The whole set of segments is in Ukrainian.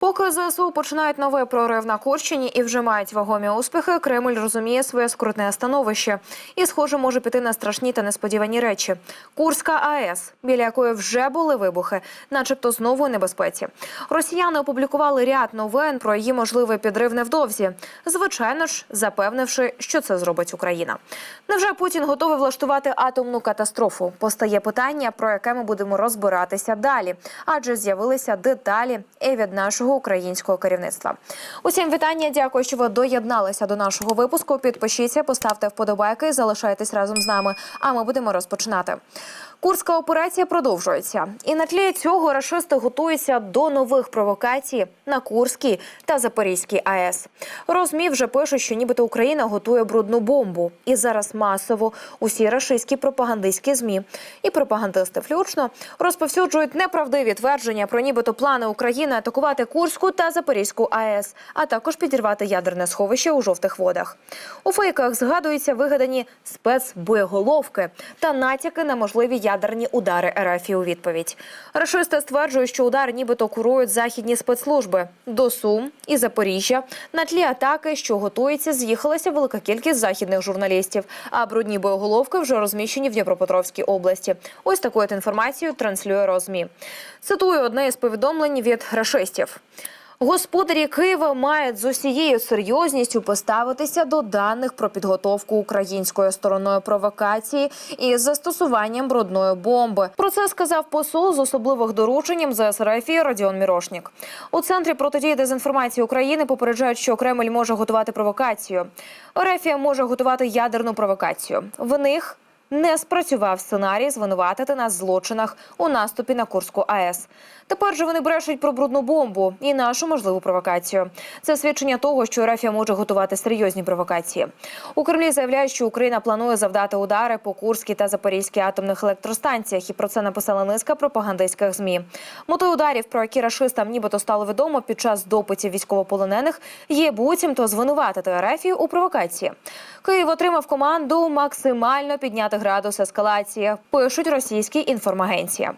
Поки ЗСУ починають новий прорив на Курщині і вже мають вагомі успіхи, Кремль розуміє своє скрутне становище і, схоже, може піти на страшні та несподівані речі. Курська АЕС, біля якої вже були вибухи, начебто знову у небезпеці. Росіяни опублікували ряд новин про її можливий підрив невдовзі. Звичайно ж, запевнивши, що це зробить Україна. Невже Путін готовий влаштувати атомну катастрофу? Постає питання, про яке ми будемо розбиратися далі, адже з'явилися деталі і від нашого українського керівництва. Усім вітання. Дякую, що ви доєдналися до нашого випуску. Підпишіться, поставте вподобайки, залишайтесь разом з нами. А ми будемо розпочинати. Курська операція продовжується, і на тлі цього рашисти готуються до нових провокацій на Курській та Запорізькій АЕС. Розмі вже пишуть, що нібито Україна готує брудну бомбу, і зараз масово усі рашистські пропагандистські змі і пропагандисти включно розповсюджують неправдиві твердження про нібито плани України атакувати Курську та Запорізьку АЕС, а також підірвати ядерне сховище у жовтих водах. У фейках згадуються вигадані спецбоєголовки та натяки на можливі ядерні удари РФ у відповідь. Рашисти стверджують, що удар нібито курують західні спецслужби до Сум і Запоріжжя. На тлі атаки, що готується, з'їхалася велика кількість західних журналістів. А брудні боєголовки вже розміщені в Дніпропетровській області. Ось таку інформацію транслює Розмі. Цитую одне із повідомлень від рашистів. Господарі Києва мають з усією серйозністю поставитися до даних про підготовку українською стороною провокації із застосуванням брудної бомби. Про це сказав посол з особливих дорученням ЗС РФ Радіон Мірошнік. У центрі протидії дезінформації України попереджають, що Кремль може готувати провокацію. Рефія може готувати ядерну провокацію. В них не спрацював сценарій звинуватити нас в злочинах у наступі на Курську АЕС. Тепер же вони брешуть про брудну бомбу і нашу можливу провокацію. Це свідчення того, що Рафія може готувати серйозні провокації. У Кремлі заявляють, що Україна планує завдати удари по Курській та Запорізькій атомних електростанціях, і про це написала низка пропагандистських змі. Метою ударів, про які рашистам нібито стало відомо під час допитів військовополонених, є буцімто звинуватити Рафію у провокації. Київ отримав команду максимально підняти градус ескалації. Пишуть російські інформагенції.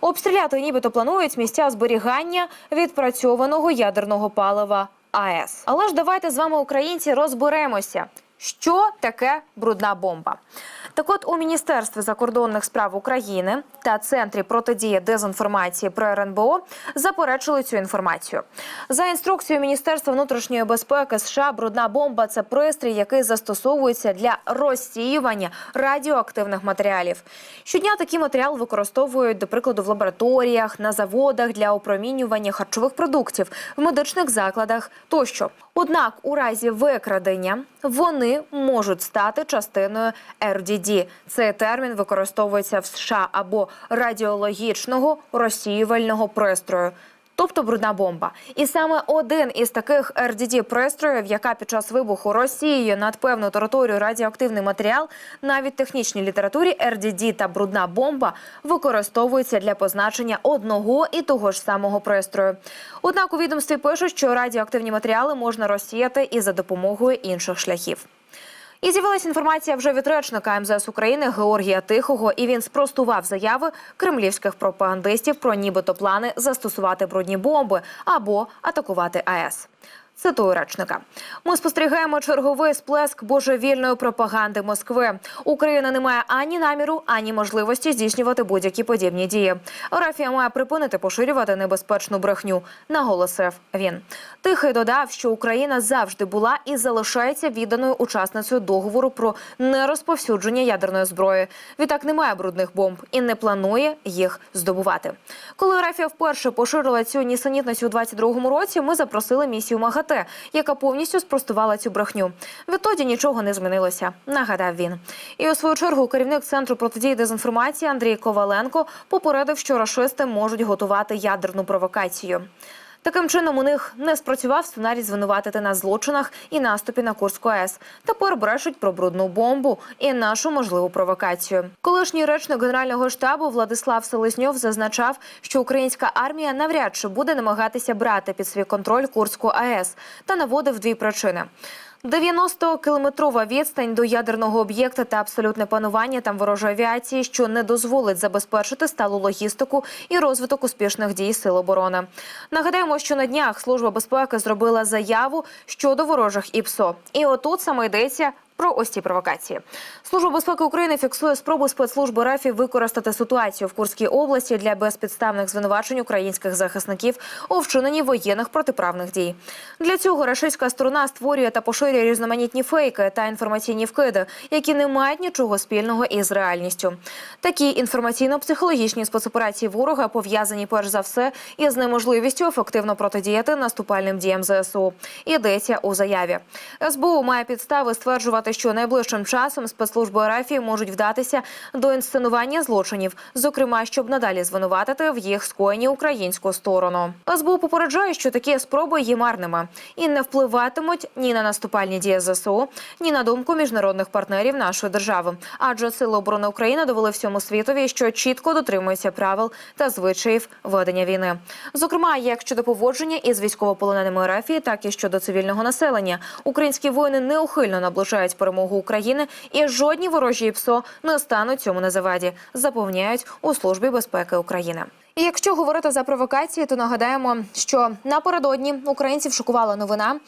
Обстріляти нібито планують місця зберігання відпрацьованого ядерного палива АЕС. Але ж давайте з вами, українці, розберемося. Що таке брудна бомба? Так от у Міністерстві закордонних справ України та Центрі протидії дезінформації про РНБО заперечили цю інформацію. За інструкцією Міністерства внутрішньої безпеки США, брудна бомба це пристрій, який застосовується для розсіювання радіоактивних матеріалів. Щодня такий матеріал використовують, до прикладу, в лабораторіях, на заводах для опромінювання харчових продуктів, в медичних закладах тощо. Однак, у разі викрадення вони можуть стати частиною RDD. Цей термін використовується в США або радіологічного розсіювального пристрою. Тобто брудна бомба, і саме один із таких RDD пристроїв, яка під час вибуху розсіює над певну територію радіоактивний матеріал, навіть в технічній літературі RDD та брудна бомба використовуються для позначення одного і того ж самого пристрою. Однак у відомстві пишуть, що радіоактивні матеріали можна розсіяти і за допомогою інших шляхів. І з'явилася інформація вже від речника МЗС України Георгія Тихого, і він спростував заяви кремлівських пропагандистів про нібито плани застосувати брудні бомби або атакувати АЕС. Цитую речника. Ми спостерігаємо черговий сплеск божевільної пропаганди Москви. Україна не має ані наміру, ані можливості здійснювати будь-які подібні дії. Рафія має припинити поширювати небезпечну брехню, наголосив він. Тихий додав, що Україна завжди була і залишається відданою учасницею договору про нерозповсюдження ядерної зброї. Відтак немає брудних бомб і не планує їх здобувати. Коли Рафія вперше поширила цю нісенітність у 22-му році, ми запросили місію МАГАТЕ, яка повністю спростувала цю брехню. Відтоді нічого не змінилося, нагадав він. І у свою чергу керівник центру протидії дезінформації Андрій Коваленко попередив, що рашисти можуть готувати ядерну провокацію. Таким чином у них не спрацював сценарій звинуватити на злочинах і наступі на Курську АЕС. Тепер брешуть про брудну бомбу і нашу можливу провокацію. Колишній речник генерального штабу Владислав Селезньов зазначав, що українська армія навряд чи буде намагатися брати під свій контроль Курську АЕС та наводив дві причини. 90-кілометрова відстань до ядерного об'єкта та абсолютне панування там ворожої авіації, що не дозволить забезпечити сталу логістику і розвиток успішних дій сил оборони. Нагадаємо, що на днях служба безпеки зробила заяву щодо ворожих ІПСО. І отут саме йдеться про ось ці провокації. Служба безпеки України фіксує спробу спецслужби РФ використати ситуацію в Курській області для безпідставних звинувачень українських захисників у вчиненні воєнних протиправних дій. Для цього рашистська сторона створює та поширює різноманітні фейки та інформаційні вкиди, які не мають нічого спільного із реальністю. Такі інформаційно-психологічні спецоперації ворога пов'язані перш за все із неможливістю ефективно протидіяти наступальним діям ЗСУ. Йдеться у заяві. СБУ має підстави стверджувати, що найближчим часом спецслужби РФ можуть вдатися до інсценування злочинів, зокрема, щоб надалі звинуватити в їх скоєнні українську сторону. СБУ попереджає, що такі спроби є марними і не впливатимуть ні на наступальні дії ЗСУ, ні на думку міжнародних партнерів нашої держави. Адже сили оборони України довели всьому світові, що чітко дотримуються правил та звичаїв ведення війни. Зокрема, як щодо поводження із військовополоненими РФ, так і щодо цивільного населення. Українські воїни неухильно наближають перемогу України, і жодні ворожі ПСО не стануть цьому на заваді, запевняють у службі безпеки України. І якщо говорити за провокації, то нагадаємо, що напередодні українців шокувала новина,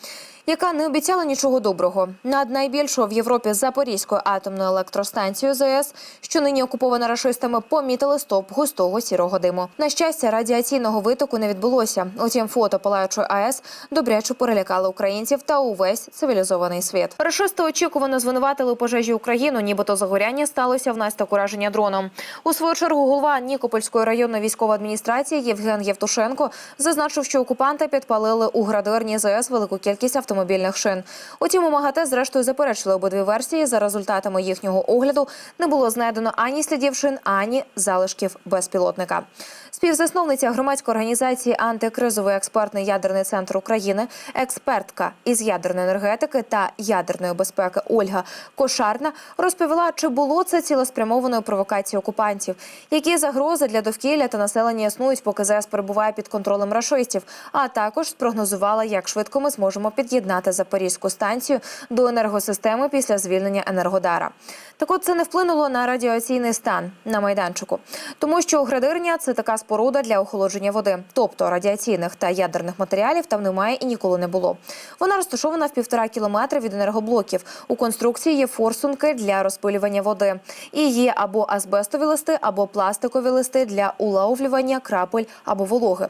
яка не обіцяла нічого доброго. Над найбільшою в Європі Запорізькою атомною електростанцією ЗАЕС, що нині окупована рашистами, помітили стоп густого сірого диму. На щастя, радіаційного витоку не відбулося. Утім, фото палаючої АЕС добряче перелякали українців та увесь цивілізований світ. Рашисти очікувано звинуватили у пожежі Україну, нібито загоряння сталося внаслідок ураження дроном. У свою чергу голова Нікопольської районної військової адміністрації Євген Євтушенко зазначив, що окупанти підпалили у градирні ЗС велику кількість автомобільних шин. Утім, у МАГАТЕ зрештою заперечили обидві версії. За результатами їхнього огляду не було знайдено ані слідів шин, ані залишків безпілотника. Співзасновниця громадської організації антикризовий експертний ядерний центр України, експертка із ядерної енергетики та ядерної безпеки Ольга Кошарна розповіла, чи було це цілеспрямованою провокацією окупантів, які загрози для довкілля та населення існують, поки ЗС перебуває під контролем рашистів. А також спрогнозувала, як швидко ми зможемо під'єднати Запорізьку станцію до енергосистеми після звільнення Енергодара. Так от це не вплинуло на радіаційний стан на майданчику, тому що градирня це така споруда для охолодження води, тобто радіаційних та ядерних матеріалів там немає і ніколи не було. Вона розташована в півтора кілометри від енергоблоків. У конструкції є форсунки для розпилювання води. І є або азбестові листи, або пластикові листи для уловлювання крапель або вологи.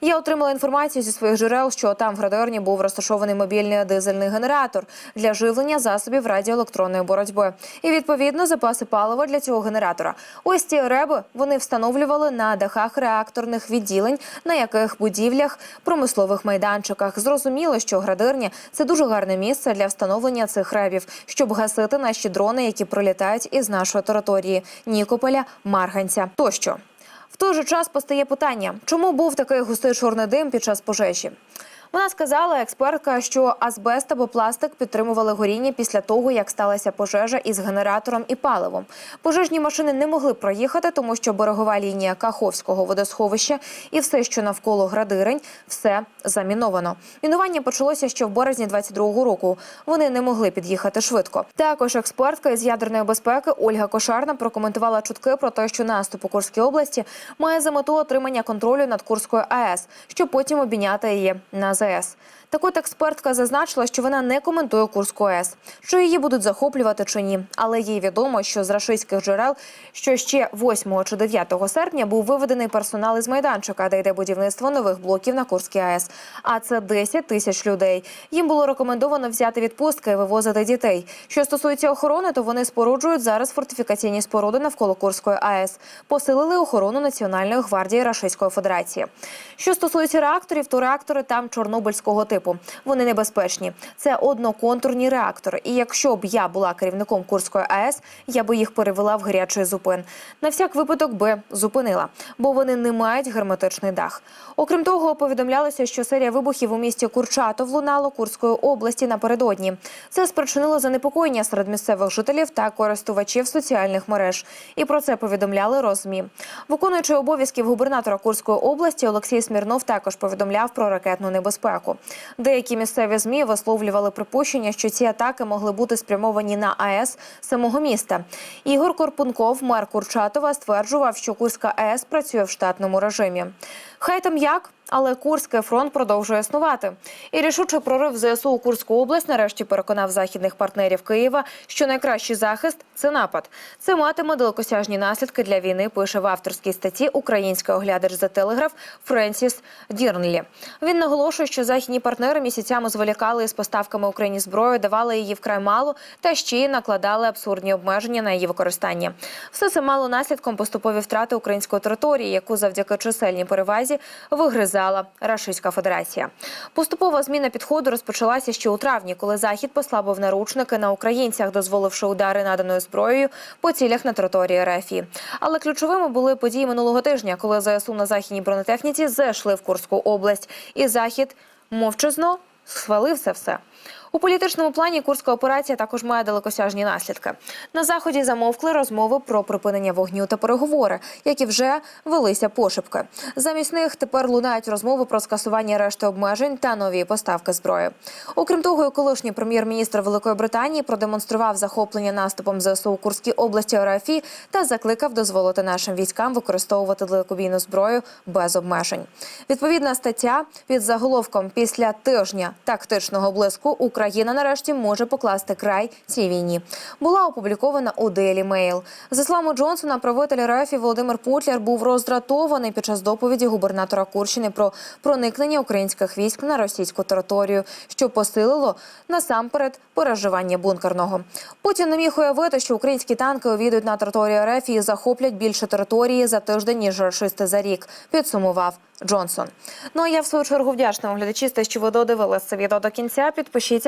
Я отримала інформацію зі своїх джерел, що там в градерні був розташований мобільний дизельний генератор для живлення засобів радіоелектронної боротьби. І відповідно запаси палива для цього генератора. Ось ці реби вони встановлювали на дахах реакторних відділень, на яких будівлях, промислових майданчиках. Зрозуміло, що градирня це дуже гарне місце для встановлення цих ребів, щоб гасити наші дрони, які пролітають із нашої території Нікополя, Марганця тощо. В той же час постає питання, чому був такий густий чорний дим під час пожежі. Вона сказала експертка, що азбест або пластик підтримували горіння після того, як сталася пожежа із генератором і паливом. Пожежні машини не могли проїхати, тому що берегова лінія Каховського водосховища і все, що навколо градирень, все заміновано. Мінування почалося ще в березні 22-го року. Вони не могли під'їхати швидко. Також експертка із ядерної безпеки Ольга Кошарна прокоментувала чутки про те, що наступ у Курській області має за мету отримання контролю над Курською АЕС, щоб потім обміняти її на ЗАЕС. Так от експертка зазначила, що вона не коментує Курську АЕС, що її будуть захоплювати чи ні. Але їй відомо, що з рашистських джерел, що ще 8 чи 9 серпня був виведений персонал із майданчика, де йде будівництво нових блоків на Курській АЕС. А це 10 тисяч людей. Їм було рекомендовано взяти відпустки і вивозити дітей. Що стосується охорони, то вони споруджують зараз фортифікаційні споруди навколо Курської АЕС. Посилили охорону Національної гвардії Рашистської Федерації. Що стосується реакторів, то реактори там чорнобильського типу. Вони небезпечні. Це одноконтурні реактори. І якщо б я була керівником Курської АЕС, я би їх перевела в гарячий зупин. На всяк випадок би зупинила, бо вони не мають герметичний дах. Окрім того, повідомлялося, що серія вибухів у місті Курчатов лунало Курської області напередодні. Це спричинило занепокоєння серед місцевих жителів та користувачів соціальних мереж. І про це повідомляли розмі. Виконуючи обов'язків губернатора Курської області, Олексій Смірнов також повідомляв про ракетну небезпеку. Деякі місцеві змі висловлювали припущення, що ці атаки могли бути спрямовані на АЕС самого міста. Ігор Корпунков, мер Курчатова, стверджував, що Курська АЕС працює в штатному режимі. Хай там як. Але Курський фронт продовжує існувати. І рішучий прорив ЗСУ у Курську область нарешті переконав західних партнерів Києва, що найкращий захист це напад. Це матиме далекосяжні наслідки для війни. Пише в авторській статті український оглядач за телеграф Френсіс Дірнлі. Він наголошує, що західні партнери місяцями зволікали із поставками Україні зброї, давали її вкрай мало та ще й накладали абсурдні обмеження на її використання. Все це мало наслідком поступові втрати української території, яку завдяки чисельній перевазі вигризала Рашистська Федерація. Поступова зміна підходу розпочалася ще у травні, коли захід послабив наручники на українцях, дозволивши удари наданою зброєю по цілях на території РФ. Але ключовими були події минулого тижня, коли ЗСУ на західній бронетехніці зайшли в Курську область, і захід мовчазно схвалив це все. У політичному плані курська операція також має далекосяжні наслідки. На заході замовкли розмови про припинення вогню та переговори, які вже велися пошепки. Замість них тепер лунають розмови про скасування решти обмежень та нові поставки зброї. Окрім того, колишній прем'єр-міністр Великої Британії продемонстрував захоплення наступом ЗСУ у Курській області РФ та закликав дозволити нашим військам використовувати далекобійну зброю без обмежень. Відповідна стаття під заголовком після тижня тактичного блиску Україна нарешті може покласти край цій війні. Була опублікована у Daily Mail. За словами Джонсона, правитель РФ Володимир Путляр був роздратований під час доповіді губернатора Курщини про проникнення українських військ на російську територію, що посилило насамперед переживання бункерного. Путін не міг уявити, що українські танки увійдуть на територію РФ і захоплять більше території за тиждень ніж рашисти за рік. Підсумував Джонсон. Ну а я в свою чергу вдячна оглядачі, що ви додивилися відео до кінця. Підпишіться,